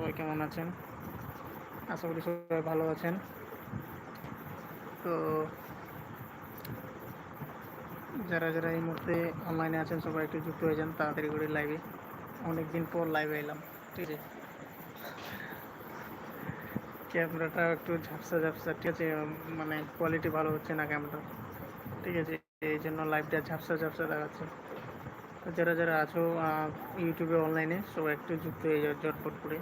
সবাই কেমন আছেন? আশা করি সবাই ভালো আছেন। তো যারা যারা এই মুহূর্তে অনলাইনে আছেন, সবাই একটু যুক্ত হয়ে যান তাড়াতাড়ি করে লাইভে অনেক দিন পর লাইভে এলাম, ঠিক আছে? ক্যামেরাটা একটু ঝাপসা ঝাপসা, ঠিক আছে? মানে কোয়ালিটি ভালো হচ্ছে না ক্যামেরা ঠিক আছে? এই জন্য লাইভটা ঝাপসা ঝাপসা দেখাচ্ছে। যারা যারা আছো ইউটিউবে অনলাইনে সবাই একটু যুক্ত হয়ে যাও জটপট করে।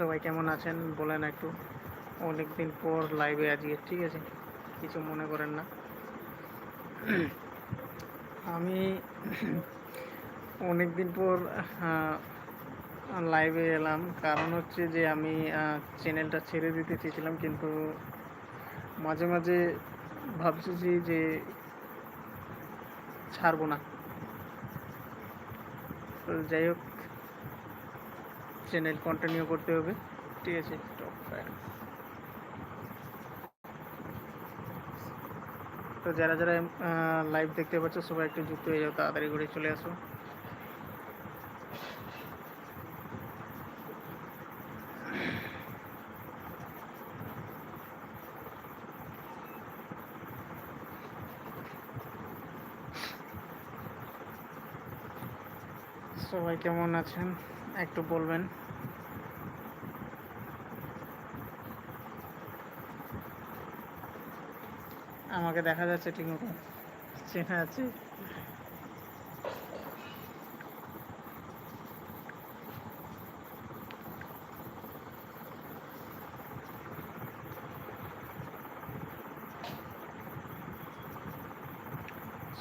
সবাই কেমন আছেন বলেন একটু। অনেক দিন পর লাইভে আজকে ঠিক আছে? কিছু মনে করেন না। আমি অনেক দিন পর লাইভে এলাম। কারণ হচ্ছে যে আমি চ্যানেলটা ছেড়ে দিতে চেয়েছিলাম, কিন্তু মাঝে মাঝে ভাবছি যে যে ছাড়বো না। যাই হোক চ্যানেল কন্টিনিউ করতে হবে। ঠিক আছে টপ তো যারা যারা লাইভ দেখতে পাচ্ছ, সবাই একটু যুক্ত হয়ে যাও, তাড়াতাড়ি করে চলে আসো। সবাই কেমন আছেন? একটু বলবেন। আমাকে দেখা যাচ্ছে, ঠিক মতো চেনা আছে।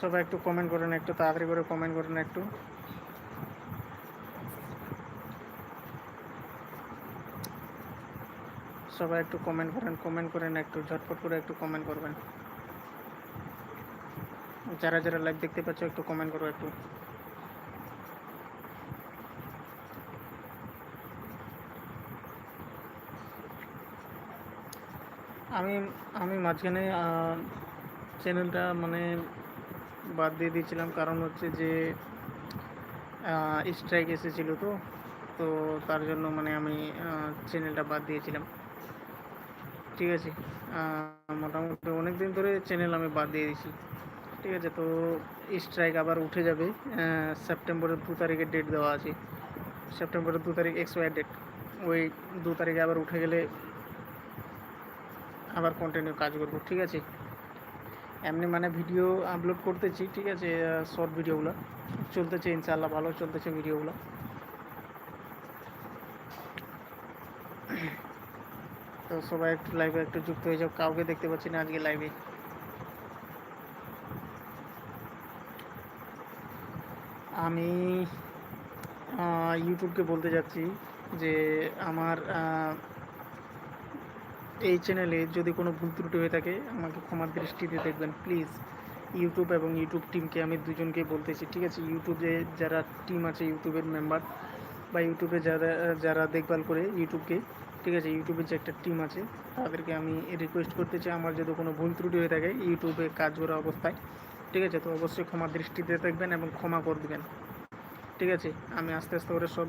সবাই একটু কমেন্ট করেন, একটু তাড়াতাড়ি করে কমেন্ট করেন একটু। সবাই একটু কমেন্ট করেন কমেন্ট করেন, একটু ঝটপট করে একটু কমেন্ট করবেন। যারা যারা লাইভ দেখতে পাচ্ছ, একটু কমেন্ট করো একটু। আমি আমি মাঝখানে চ্যানেলটা মানে বাদ দিয়ে দিয়েছিলাম, কারণ হচ্ছে যে স্ট্রাইক এসেছিল তো তো তার জন্য মানে আমি চ্যানেলটা বাদ দিয়েছিলাম। ঠিক আছে? মোটামুটি অনেক দিন ধরে চ্যানেল আমি বাদ দিয়ে দিয়েছি। ঠিক আছে, তো স্ট্রাইক আবার উঠে যাবে সেপ্টেম্বরের দু তারিখের ডেট দেওয়া আছে। সেপ্টেম্বরের দু তারিখ এক্সপায়ার ডেট ওই দু তারিখে আবার উঠে গেলে আবার কন্টিনিউ কাজ করব, ঠিক আছে? এমনি মানে ভিডিও আপলোড করতেছি, ঠিক আছে শর্ট ভিডিওগুলো চলতেছে ইনশাল্লাহ ভালো চলতেছে ভিডিওগুলো তো সবাই একটু লাইভে একটু যুক্ত হয়ে যাও, কাউকে দেখতে পাচ্ছি না আজকে লাইভে আমি ইউটিউবকে বলতে যাচ্ছি যে আমার এই চ্যানেলে যদি কোনো ভুল ত্রুটি হয়ে থাকে, আমাকে ক্ষমার দৃষ্টিতে দেখবেন। প্লিজ ইউটিউব এবং ইউটিউব টিমকে আমি দুজনকে বলতেছি ঠিক আছে? ইউটিউবে যারা টিম আছে, ইউটিউবের মেম্বার বা ইউটিউবে যারা যারা দেখভাল করে ইউটিউবকে, ঠিক আছে? ইউটিউবের যে একটা টিম আছে, তাদেরকে আমি রিকোয়েস্ট করতে চাই। আমার যদি কোনো ভুল ত্রুটি হয়ে থাকে, ইউটিউবে কাজ করা অবস্থায় ঠিক আছে? তো অবশ্যই ক্ষমা দৃষ্টিতে দেখবেন এবং ক্ষমা করে দেবেন। ঠিক আছে? আমি আস্তে আস্তে করে সব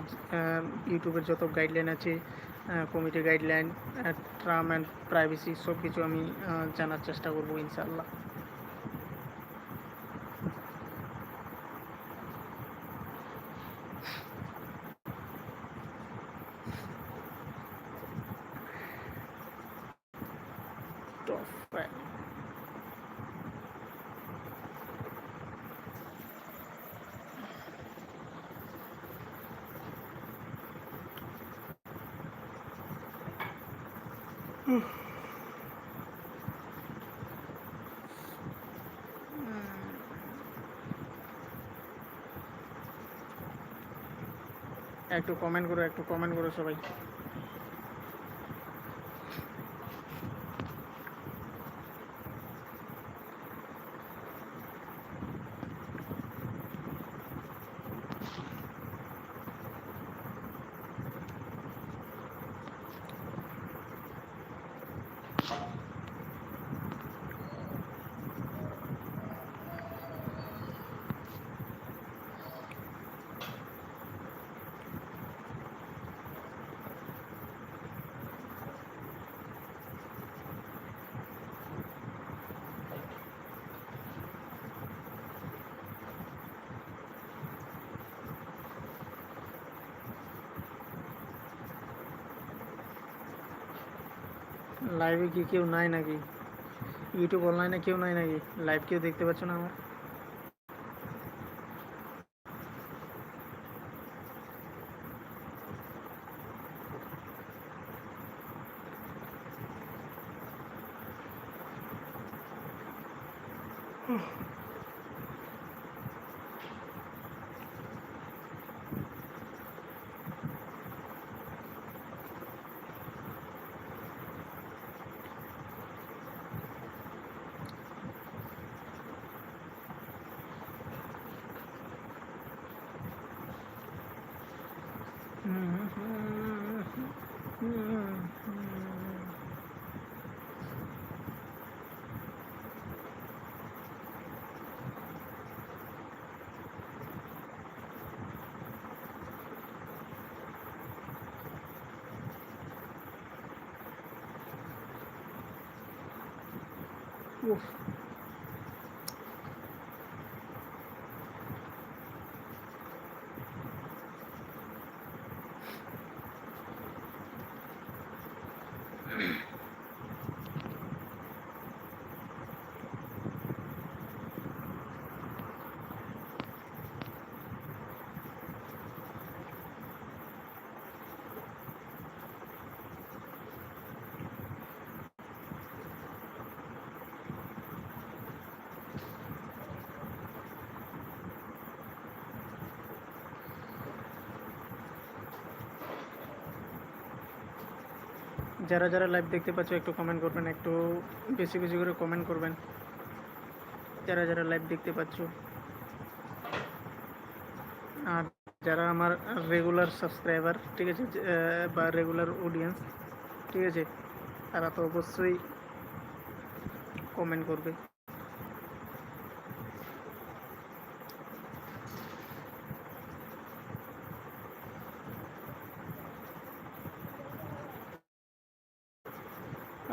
ইউটিউবের যত গাইডলাইন আছে community guideline terms and privacy সব কিছু আমি জানার চেষ্টা করব ইনশাল্লাহ একটু কমেন্ট করো একটু কমেন্ট করো সবাই। লাইভে কি কেউ নাই নাকি? ইউটিউব অনলাইনে কেউ নাই নাকি? লাইভ কেউ দেখতে পাচ্ছ না আমার? উফ যারা যারা লাইভ দেখতে পাচ্ছ, একটু কমেন্ট করবেন, একটু বেশি বেশি করে কমেন্ট করবেন। যারা যারা লাইভ দেখতে পাচ্ছ। আর যারা আমার রেগুলার সাবস্ক্রাইবার ঠিক আছে বা রেগুলার অডিয়েন্স ঠিক আছে, তারা তো অবশ্যই কমেন্ট করবে।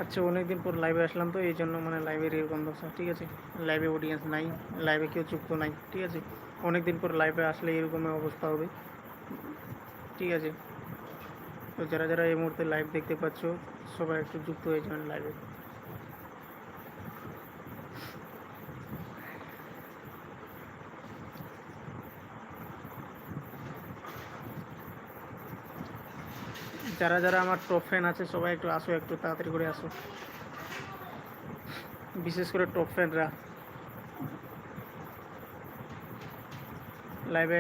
আচ্ছা অনেকদিন পর লাইভে আসলাম তো এই জন্য মানে লাইভের এরকম দশা, ঠিক আছে? লাইভে অডিয়েন্স নাই লাইভে কেউ যুক্ত নাই, ঠিক আছে? অনেকদিন পর লাইভে আসলে এরকম অবস্থা হবে। ঠিক আছে? তো যারা যারা এই মুহূর্তে লাইভ দেখতে পাচ্ছ, সবাই একটু যুক্ত হয়ে যাবেন লাইভে যারা যারা আমার টপ ফ্যান আছে, সবাই একটু আসো, একটু তাড়াতাড়ি করে আসো। বিশেষ করে টপ ফ্যানরা লাইভে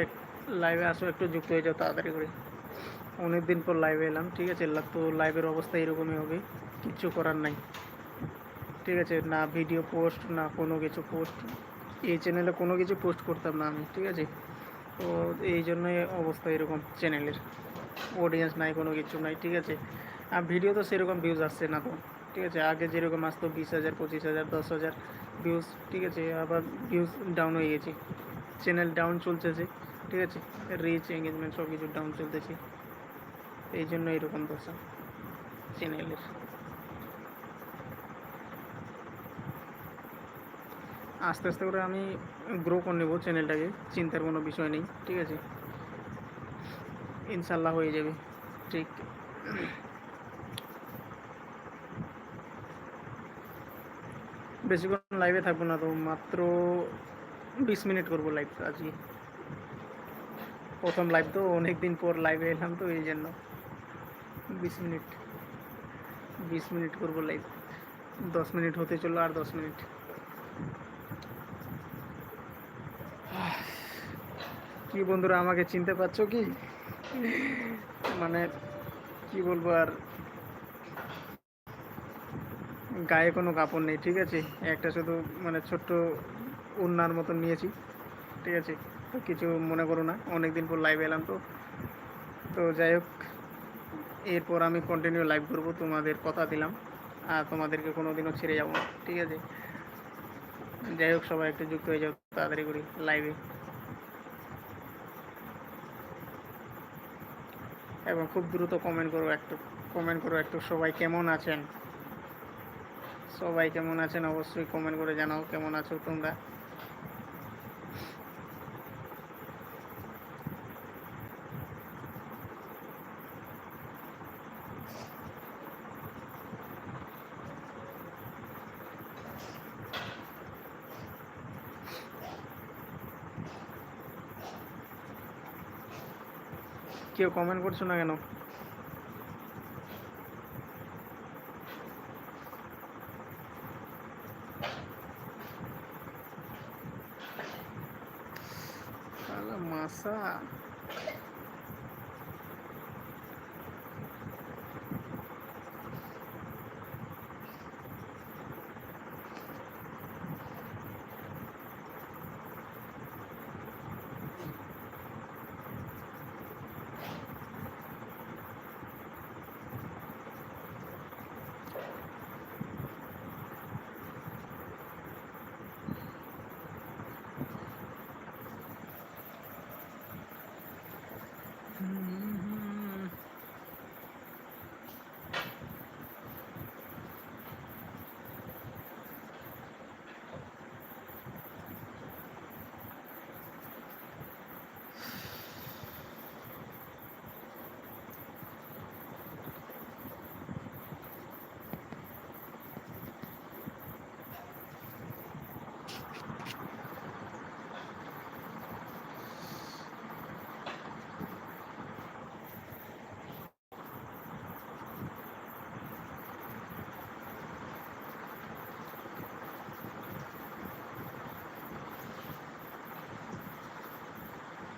লাইভে আসো, একটু যুক্ত হয়ে যাও তাড়াতাড়ি করে। অনেক দিন পর লাইভে এলাম, ঠিক আছে? তো লাইভের অবস্থা এরকমই হবে, কিচ্ছু করার নাই। ঠিক আছে? না ভিডিও পোস্ট না কোনো কিছু পোস্ট এই চ্যানেলে কোনো কিছু পোস্ট করতাম না আমি, ঠিক আছে? তো এই জন্যই অবস্থা এরকম চ্যানেলের অডিয়েন্স নাই, কোনো কিছু নাই, ঠিক আছে? আর ভিডিও তো সেরকম ভিউজ আসছে না তো ঠিক আছে? আগে যেরকম আসতো বিশ হাজার, পঁচিশ হাজার, দশ হাজার ভিউজ ঠিক আছে? আবার ভিউজ ডাউন হয়ে গেছে চ্যানেল ডাউন চলতেছে, ঠিক আছে? রিচ এঙ্গেজমেন্ট সব কিছু ডাউন চলতেছে, এই জন্য এরকম দশা চ্যানেলের আস্তে আস্তে করে আমি গ্রো করে নেব চ্যানেলটাকে চিন্তার কোনো বিষয় নেই, ঠিক আছে? ইনশাল্লাহ হয়ে যাবে। ঠিক। বেশিক্ষণ লাইভে থাকব না তো, মাত্র বিশ মিনিট করব লাইভ আজকে। প্রথম লাইভ তো অনেক দিন পর লাইভে এলাম তো, এই জন্য বিশ মিনিট। বিশ মিনিট করব লাইভ দশ মিনিট হতে চলল আর দশ মিনিট। কি বন্ধুরা, আমাকে চিনতে পারছ কি? মানে কি বলব আর, গায়ে কোনো কাপড় নেই, ঠিক আছে? একটা শুধু মানে ছোট্ট উন্নার মতন নিয়েছি, ঠিক আছে? তো কিছু মনে করো না অনেক দিন পর লাইভ এলাম তো। তো যাই হোক, এরপর আমি কন্টিনিউ লাইভ করব, তোমাদের কথা দিলাম, আর তোমাদেরকে কোনো দিনও ছেড়ে যাব ঠিক আছে? যাই হোক, সবাই একটু যুক্ত হয়ে যাও তাড়াতাড়ি করি লাইভে এবং খুব দ্রুত কমেন্ট করো একটু কমেন্ট করো একটু, সবাই কেমন আছেন? সবাই কেমন আছেন? অবশ্যই কমেন্ট করে জানাও, কেমন আছো তোমরা? কেউ কমেন্ট করছ না কেন? মাসা।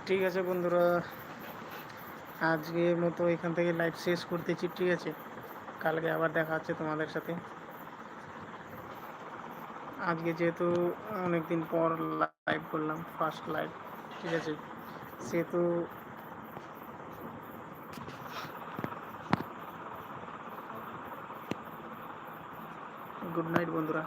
ঠিক আছে বন্ধুরা। আজকে মতো এখান থেকে লাইভ শেষ করতেছি, ঠিক আছে? কালকে আবার দেখা হচ্ছে তোমাদের সাথে। আজকে যেহেতু অনেকদিন পর লাইভ করলাম ফার্স্ট লাইভ ঠিক আছে? সেহেতু গুড নাইট বন্ধুরা।